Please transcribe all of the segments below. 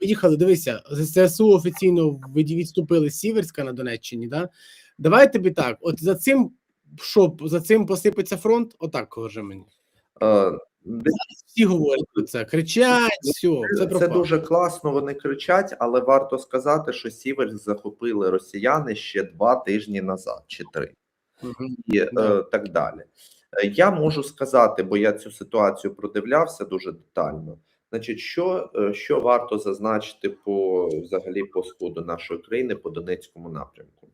Поїхали, дивися, ЗСУ офіційно від- відступили з Сіверська на Донеччині, да? Давай тобі так, от за цим, що, за цим посипеться фронт? Отак, кажи мені. Десь Всі говорять про це, кричать, все, це Це дуже класно. Вони кричать, але варто сказати, що Сіверськ захопили росіяни ще два тижні назад, чи три, Мгм. і е, так далі. Е, Я можу сказати, бо я цю ситуацію продивлявся дуже детально. Значить, що, е, що варто зазначити по взагалі по сходу нашої країни по Донецькому напрямку?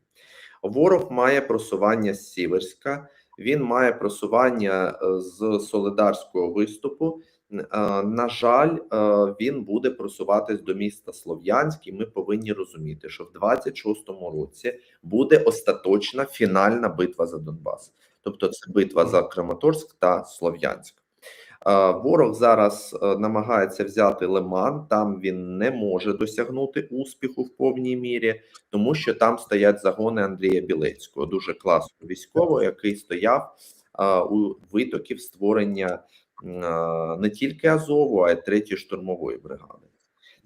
Ворог має просування з Сіверська, він має просування е, з Солидарського виступу. Е, На жаль, він буде просуватись до міста Слов'янськ, і ми повинні розуміти, що в 26-му році буде остаточна фінальна битва за Донбас. Тобто, це битва за Краматорськ та Слов'янськ. Ворог зараз е, намагається взяти Лиман. Там він не може досягнути успіху в повній мірі, тому що там стоять загони Андрія Білецького, дуже класного військового, який стояв у витоків створення не тільки Азову, а й третьої штурмової бригади.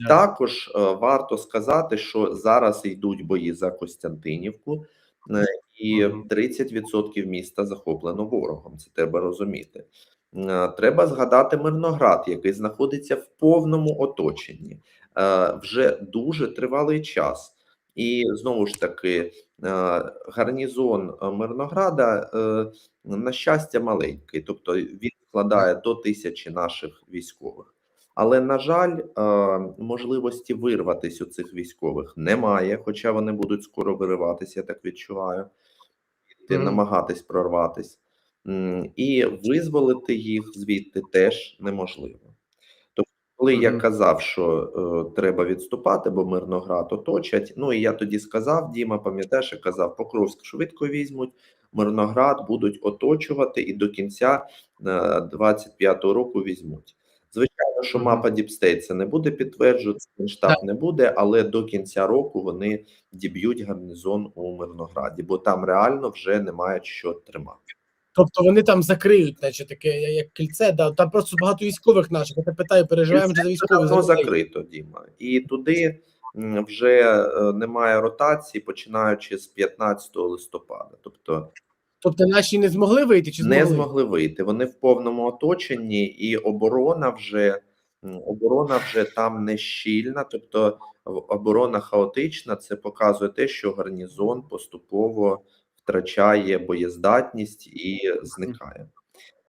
Також е, варто сказати, що зараз йдуть бої за Костянтинівку, е, і Мгм. 30% міста захоплено ворогом. Це треба розуміти. Е, Треба згадати Мирноград, який знаходиться в повному оточенні е, вже дуже тривалий час. І знову ж таки, е, гарнізон Мирнограда, на щастя, маленький, тобто він складає до тисячі наших військових. Але на жаль, можливості вирватися у цих військових немає, хоча вони будуть скоро вириватися, я так відчуваю, і Мгм. намагатись прорватись, М, і визволити їх звідти теж неможливо. Тобто, коли я казав, що е, треба відступати, бо Мирноград оточать. Ну і я тоді сказав, Діма, пам'ятаєш, я казав, Покровськ швидко візьмуть, Мирноград будуть оточувати і до кінця е, 25-го року візьмуть. Звичайно, що мапа Діпстейт це не буде підтверджувати, штаб не буде, але до кінця року вони діб'ють гарнізон у Мирнограді, бо там реально вже немає що тримати. Тобто вони там закриють, наче таке, як кільце, да, там просто багато військових наших. Я тебе питаю, переживаємо вже за військових. людей. закрито, Діма, і туди вже е, немає ротації, починаючи з 15 листопада. Тобто Тобто наші не змогли вийти чи змогли? не змогли вийти. Вони в повному оточенні, і оборона вже оборона вже там не щільна, тобто оборона хаотична. Це показує те, що гарнізон поступово втрачає боєздатність і зникає.